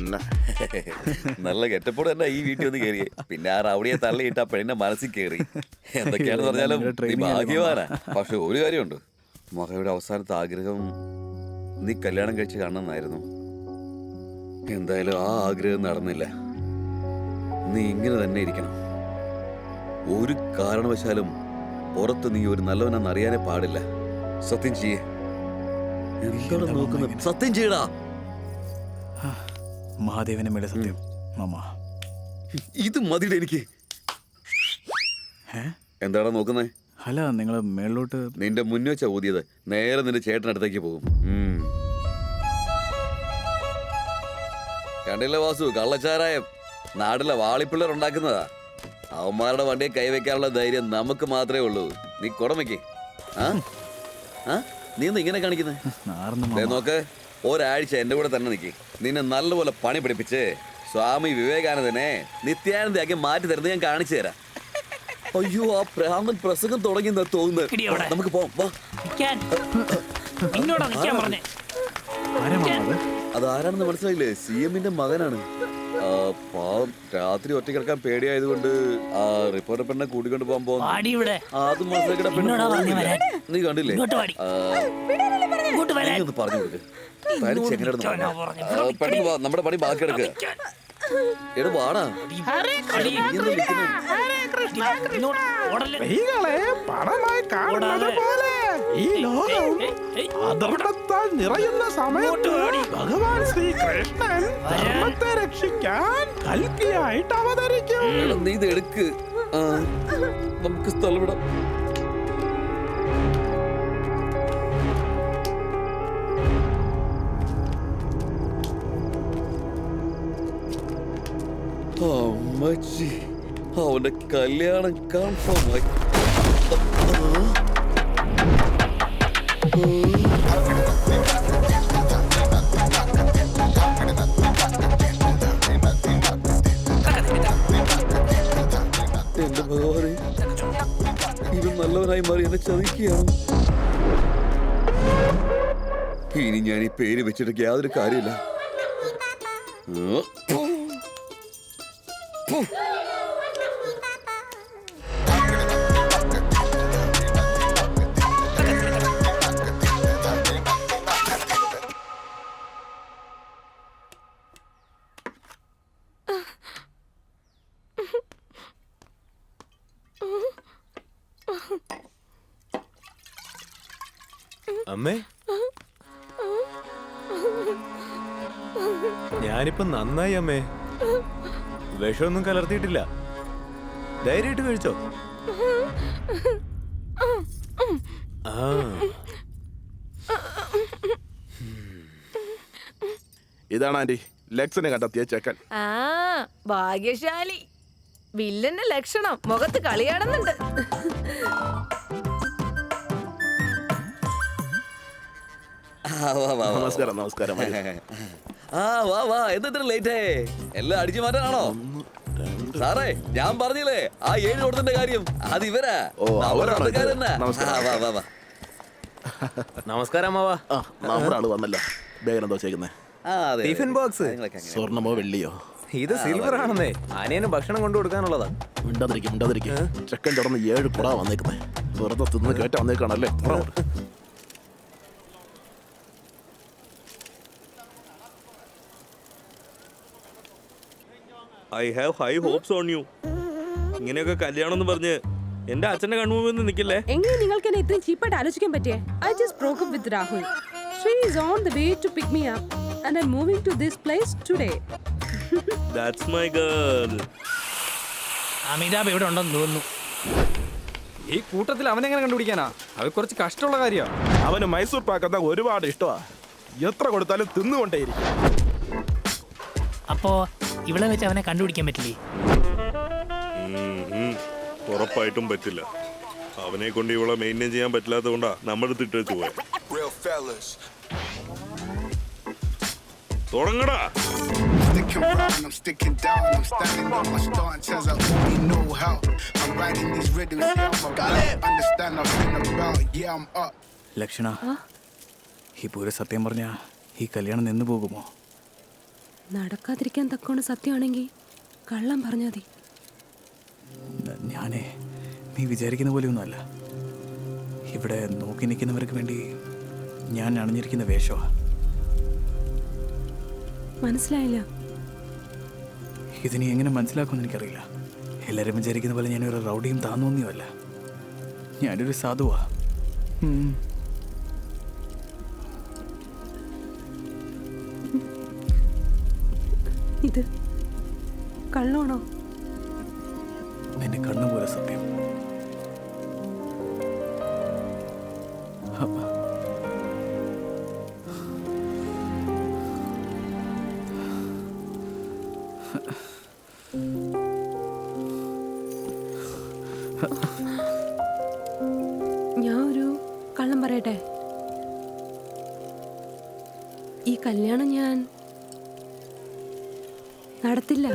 തന്നെ നല്ല കെട്ടപ്പോട് തന്നെ ഈ വീട്ടിൽ വന്ന് കയറി പിന്നെ ആ റൗഡിയെ തള്ളിയിട്ട് ആ പെണ്ണിന്റെ മനസ്സിൽ കയറി എന്തൊക്കെയാണെന്ന് പറഞ്ഞാലും നീ ഭാഗ്യവാനാ. പക്ഷെ ഒരു കാര്യമുണ്ട്. മകയുടെ അവസാനത്തെ ആഗ്രഹം നീ കല്യാണം കഴിച്ച് കാണണമെന്നായിരുന്നു. എന്തായാലും ആ ആഗ്രഹം നടന്നില്ല. നീ ഇങ്ങനെ തന്നെ ഇരിക്കണം. ഒരു കാരണവശാലും പുറത്ത് നീ ഒരു നല്ലവനെന്ന് അറിയാനേ പാടില്ല. സത്യം ചെയ്യേ. എന്താണ് നോക്കുന്നത്? സത്യം ചെയ്യടാ. മഹാദേവന്റെ മേലെ സത്യം. മാമ. ഇത് മതിയുടെ എനിക്ക്. ഏ? എന്താടാ നോക്കുന്നേ? അല്ല നിങ്ങൾ മേളിലോട്ട് നിന്റെ വെച്ചാ ഊതിയത്. നേരെ നിന്റെ ചേട്ടനടുത്തേക്ക് പോകും. ഉം. കണ്ടില്ല വാസു കള്ളച്ചാരായം. നാടിലെ വാളിപ്പിള്ളർ ഉണ്ടാക്കുന്നതാ. അവന്മാരുടെ വണ്ടിയെ കൈവയ്ക്കാനുള്ള ധൈര്യം നമുക്ക് മാത്രമേ ഉള്ളൂ. നീ കുടമയ്ക്ക് ആ? ആ? നീ എന്താ ഇങ്ങനെ കാണിക്കുന്നത് ദേ നോക്ക് ഒരാഴ്ച എന്റെ കൂടെ തന്നെ നിൽക്കി നിന്നെ നല്ലപോലെ പണി പിടിപ്പിച്ച് സ്വാമി വിവേകാനന്ദനെ നിത്യാനന്ദയാക്കി മാറ്റി തരുന്നത് ഞാൻ കാണിച്ചു തരാം. അയ്യോ ആ പ്രാന്തൻ പ്രസംഗം തുടങ്ങി തോന്നുന്നത് നമുക്ക് പോവാം വാ. നിക്കാൻ. നിന്നോടാ നിക്കാൻ പറഞ്ഞേ. ആരാ അത് അത് ആരാണെന്ന് മനസ്സിലായില്ലേ? സി എമ്മിന്റെ മകനാണ്. പാവം രാത്രി ഒറ്റ കിടക്കാൻ പേടിയായതുകൊണ്ട് ആ റിപ്പോർട്ടർ പെണ്ണെ കൂട്ടിക്കൊണ്ട് പോകാൻ പോകുന്നു പാടി ഇവിടെ അത് എന്നോടാ പറഞ്ഞേ. വരാൻ. നീ കണ്ടില്ലേ ഇങ്ങോട്ട് വാടി. ആ, ഇങ്ങോട്ട് വരാൻ നീ ഒന്ന് പറഞ്ഞു കൊടുക്ക് തനിച്ച് എങ്ങനെ കിടന്ന് നിൽക്കാനാ പറഞ്ഞേ? പറഞ്ഞത്. ആ, പെട്ടെന്ന് വാ, നമ്മുടെ പണി ബാക്കി എടുക്ക നിക്കാൻ. എടാ വാടാ അടി. നീ എന്താ നിൽക്കുന്നെ? ഇങ്ങോട്ട് ഓടല്ലേ. സ്ത്രീകളെ പണമായി കാണുന്നത് പോലെ ഈ ലോകം ഏയ്, ഏയ്, അധർമ്മത്താൽ നിറയുന്ന സമയത്ത് ഭഗവാൻ ശ്രീകൃഷ്ണൻ ധർമ്മത്തെ രക്ഷിക്കാൻ കൽക്കിയായിട്ട് അവതരിക്കും. എടാ, നീ ഇത് എടുക്ക്. ആ, നമുക്ക് സ്ഥലം അമ്മച്ചി അവന്റെ കല്യാണം കൺഫേം ആയി. നല്ലവനായി മാറി എന്നെ ചതിക്കുകയാണ്. ഇനി ഞാൻ ഈ പേര് വെച്ചിട്ട് യാതൊരു കാര്യമില്ല. അമ്മേ. ഞാനിപ്പോ നന്നായി അമ്മേ. വിഷമൊന്നും കലർത്തിയിട്ടില്ല. ധൈര്യമായിട്ട് കഴിച്ചോ? ആ. ഇതാണ് ആന്റി ലക്സിനെ കണ്ടെത്തിയ ചെക്കൻ. ആ ഭാഗ്യശാലി. വില്ലന്റെ ലക്ഷണം മുഖത്ത് കളിയാടുന്നുണ്ട് നമസ്കാരം നമസ്കാരം. ആ വാ വാ. ലേറ്റേ എല്ലാം അടിച്ചു മാറ്റാനാണോ? സാറേ ഞാൻ പറഞ്ഞില്ലേ ആ ഏഴ് കൊടുത്തിന്റെ കാര്യം. അത് ഇവരാ. നമസ്കാരം. ആ, വാ വാ വാ. നമസ്കാരം അമ്മാവാ ആ നമ്മുടെ ആൾ വന്നല്ലോ. ബേഗൻ എന്തോ അതെ ടിഫിൻ ബോക്സ് സ്വർണമോ വെള്ളിയോ? ഇത് സിൽവർ ആണെന്നേ. അനിയന് ഭക്ഷണം കൊണ്ടു കൊടുക്കാനുള്ളതാ. മിണ്ടാതിരിക്കും മിണ്ടാതിരിക്കും. ചെക്കൻ തുടർന്ന് ഏഴ് കുടാ വന്നേക്കുന്നേ. വെറുതെ തിന്ന് കേട്ട വന്നേക്കാണല്ലേ? I have high hopes on you ഇങ്ങനെയൊക്കെ കല്യാണം എന്ന് പറഞ്ഞ് എന്റെ അച്ഛന്റെ കൺമുമ്പിൽ നിൽക്കില്ലേ? എങ്ങനെ നിങ്ങൾക്ക് എന്നെ ഇത്രയും ചീപ്പായിട്ട് ആലോചിക്കാൻ പറ്റിയേ? I just broke up with Rahul she is on the way to pick me up and I moving to this place today that's my girl Amitabh ഇവിടെ ഉണ്ടെന്ന് തോന്നുന്നു. ഈ കൂട്ടത്തിൽ അവനെങ്ങനെ കണ്ടുപിടിക്കാനാ? അത് കുറച്ച് കഷ്ടമുള്ള കാര്യമാണ് അവന് മൈസൂർ പാക്കത്ത ഒരുപാട് ഇഷ്ടമാ. എത്ര കൊടുത്താലും തിന്നുകൊണ്ടേയിരിക്കും. അപ്പോ ഇവിടെ വെച്ച് അവനെ കണ്ടുപിടിക്കാൻ പറ്റില്ലേ? ഉറപ്പായിട്ടും പറ്റില്ല. അവനെ കൊണ്ട് ഇവളെ മെയിന്റെയിൻ ചെയ്യാൻ പറ്റില്ലാത്തതുകൊണ്ടാ നമ്മൾ തിട്ടു തുടങ്ങടാ. ലക്ഷണ ഈ പൂര സത്യം പറഞ്ഞ ഈ കല്യാണം നിന്ന് പോകുമോ? നടക്കാതിരിക്കാൻ തക്കോണ് സത്യമാണെങ്കിൽ കള്ളം പറഞ്ഞാൽ മതി. ഞാനേ നീ വിചാരിക്കുന്ന പോലെ ഒന്നുമല്ല ഇവിടെ നോക്കി നിൽക്കുന്നവർക്ക് വേണ്ടി ഞാൻ അണിഞ്ഞിരിക്കുന്ന വേഷമാ. മനസ്സിലായില്ല. ഇതിനെ എങ്ങനെ മനസ്സിലാക്കുമെന്ന് എനിക്കറിയില്ല. എല്ലാവരും വിചാരിക്കുന്ന പോലെ ഞാനൊരു റൗഡിയും താന്നോന്നിയുമല്ല. ഞാനൊരു സാധുവാ. കള്ളമാണോ നിന്റെ കണ്ണുപോലെ സത്യം. ഞാൻ ഒരു കള്ളം പറയട്ടെ? ഈ കല്യാണം ഞാൻ നടത്തില്ല.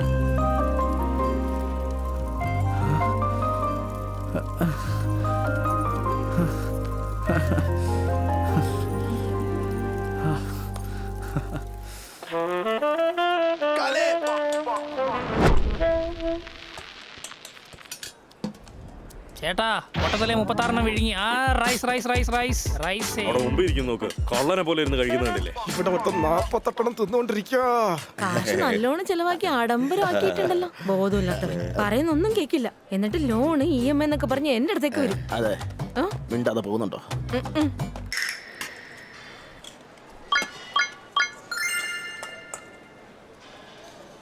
ചേട്ടാ ഒട്ടത്തലെ മുപ്പത്താറെണ്ണം വിഴുങ്ങി. ആ rice rice rice rice. Rice. അവിടെ മുമ്പ് ഇരിക്കുന്നു നോക്ക്. കള്ളനെ പോലെ ഇരുന്ന് കഴിക്കുന്നുണ്ടല്ലേ ഇവിടെ മൊത്തം നാപ്പത്തെട്ടെണ്ണം തിന്നുകൊണ്ടിരിക്കുക കാശ് നല്ലോണം ചെലവാക്കി ആഡംബരമാക്കിയിട്ടുണ്ടല്ലോ. ബോധമില്ലാത്തവൻ. പറയുന്നൊന്നും കേക്കില്ല. എന്നിട്ട് ലോണ് ഇ എം എന്നൊക്കെ പറഞ്ഞ് എന്റെ അടുത്തേക്ക് വരും. അതെ. മിണ്ടാതെ പോകുന്നുണ്ടോ?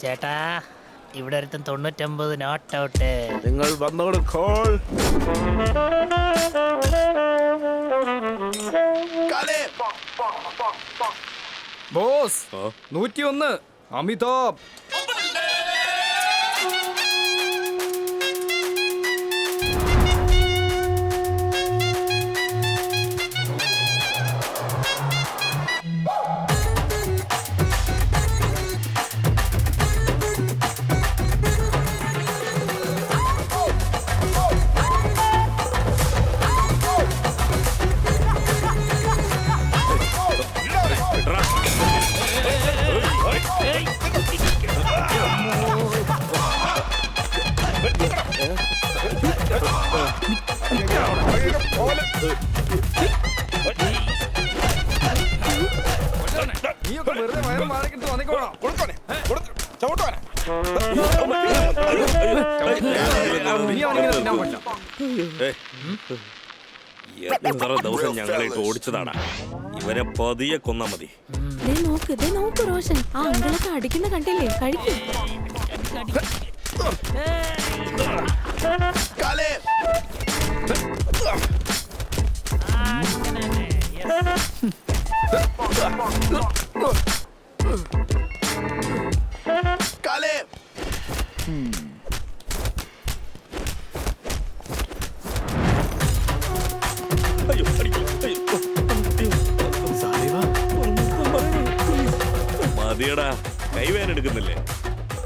ചേട്ടാ ഇവിടെ ഒരുത്തൻ തൊണ്ണൂറ്റൊമ്പത് നോട്ട് ഔട്ട് നിങ്ങൾ വന്നോട് കോൾ ബോസ് നൂറ്റിയൊന്ന്. അമിതാഭ്. എത്ര ദിവസം ഞങ്ങളെ ഇട്ട് ഓടിച്ചതാടാ ഇവരെ പതിയെ കൊന്നാ മതി. നോക്ക് നോക്ക് റോഷൻ. ആ അങ്കിളൊക്കെ അടിക്കുന്ന കണ്ടില്ലേ? കഴിക്കും. മതിയടാ. കൈവേന എടുക്കുന്നില്ലേ?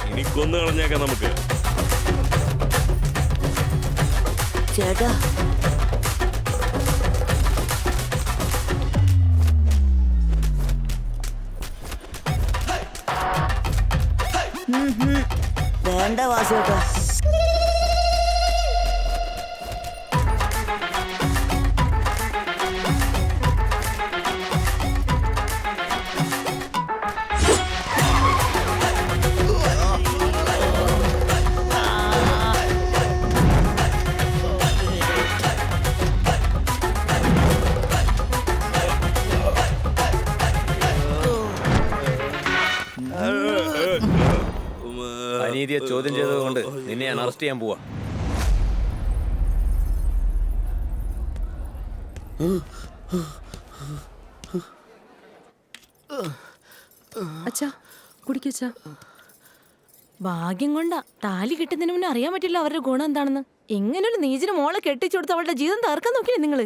ഇനി കൊന്നു കളഞ്ഞേക്കാം നമുക്ക്. ചേട്ടാ. വേണ്ട വാസുവേട്ടാ അറസ്റ്റ് ചെയ്യാൻ പോവാ അച്ഛാ ഭാഗ്യം കൊണ്ടാ താലി കിട്ടുന്നതിന് മുന്നേ അറിയാൻ പറ്റില്ല അവരുടെ ഗുണം എന്താണെന്ന്. എങ്ങനെ ഒരു നീചിന് മോളെ കെട്ടിച്ചു കൊടുത്ത് അവളുടെ ജീവിതം തകർക്കാൻ നോക്കിയേ നിങ്ങൾ.